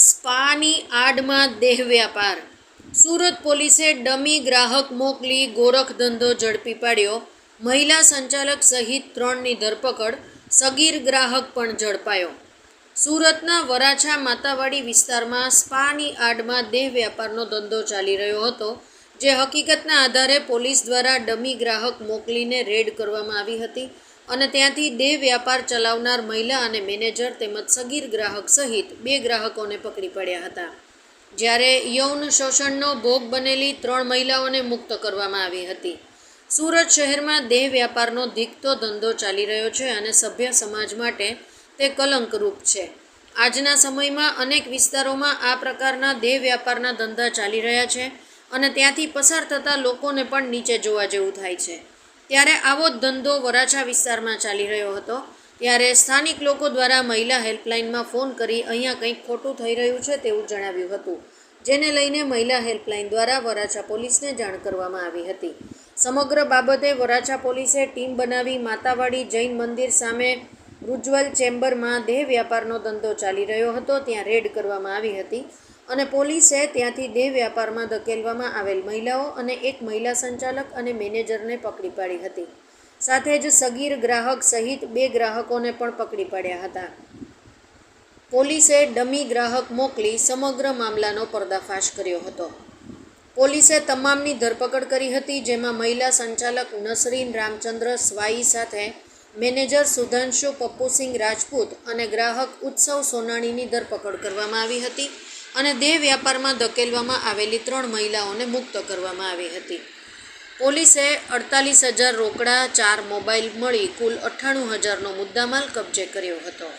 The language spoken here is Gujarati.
શહેરમાં દેહ વ્યાપાર. સુરત પોલીસે ડમી ગ્રાહક મોકલી ગોરખ ધંધો ઝડપી પાડ્યો. મહિલા સંચાલક સહિત ત્રણની ધરપકડ, સગીર ગ્રાહક પણ ઝડપાયો. સુરતના વરાછા માતાવાડી વિસ્તારમાં સ્પાની આડમાં દેહ વ્યાપારનો ધંધો ચાલી રહ્યો હતો. જે હકીકતના આધારે પોલીસ દ્વારા ડમી ગ્રાહક મોકલીને રેડ કરવામાં આવી હતી અને ત્યાંથી દેહ વ્યાપાર ચલાવનાર મહિલા અને મેનેજર તેમજ સગીર ગ્રાહક સહિત બે ગ્રાહકોને પકડી પડ્યા હતા. જ્યારે યૌન શોષણનો ભોગ બનેલી ત્રણ મહિલાઓને મુક્ત કરવામાં આવી હતી. સુરત શહેરમાં દેહ વ્યાપારનો ધીકતો ધંધો ચાલી રહ્યો છે અને સભ્ય સમાજ માટે તે કલંકરૂપ છે. આજના સમયમાં અનેક વિસ્તારોમાં આ પ્રકારના દેહ વ્યાપારના ધંધા ચાલી રહ્યા છે અને ત્યાંથી પસાર થતા લોકોને પણ નીચે જોવા જેવું થાય છે. ત્યારે આવો જ ધંધો વરાછા વિસ્તારમાં ચાલી રહ્યો હતો, ત્યારે સ્થાનિક લોકો દ્વારા મહિલા હેલ્પલાઇનમાં ફોન કરી અહીંયા કંઈક ખોટું થઈ રહ્યું છે તેવું જણાવ્યું હતું, જેને લઈને મહિલા હેલ્પલાઇન દ્વારા વરાછા પોલીસને જાણ કરવામાં આવી હતી. સમગ્ર બાબતે વરાછા પોલીસે ટીમ બનાવી માતાવાડી જૈન મંદિર સામે રૂજવલ ચેમ્બરમાં દેહ વ્યાપારનો ધંધો ચાલી રહ્યો હતો, ત્યાં રેડ કરવામાં આવી હતી. અને પોલીસે ત્યાંથી દેહ વ્યાપારમાં ધકેલવામાં આવેલ મહિલાઓ અને એક મહિલા સંચાલક અને મેનેજરને પકડી પાડી હતી. સાથે જ સગીર ગ્રાહક સહિત બે ગ્રાહકોને પણ પકડી પાડ્યા હતા. પોલીસે ડમી ગ્રાહક મોકલી સમગ્ર મામલાનો પર્દાફાશ કર્યો હતો. પોલીસે તમામની ધરપકડ કરી હતી, જેમાં મહિલા સંચાલક નસરીન રામચંદ્ર સ્વાઈ સાથે મેનેજર સુધાંશુ પપ્પુસિંહ રાજપૂત અને ગ્રાહક ઉત્સવ સોનાણીની ધરપકડ કરવામાં આવી હતી. અને દેહ વ્યાપારમાં ધકેલવામાં આવેલી ત્રણ મહિલાઓને મુક્ત કરવામાં આવી હતી. પોલીસે અડતાલીસ હજાર રોકડા, ચાર મોબાઈલ મળી, કુલ અઠ્ઠાણું હજારનો મુદ્દામાલ કબજે કર્યો હતો.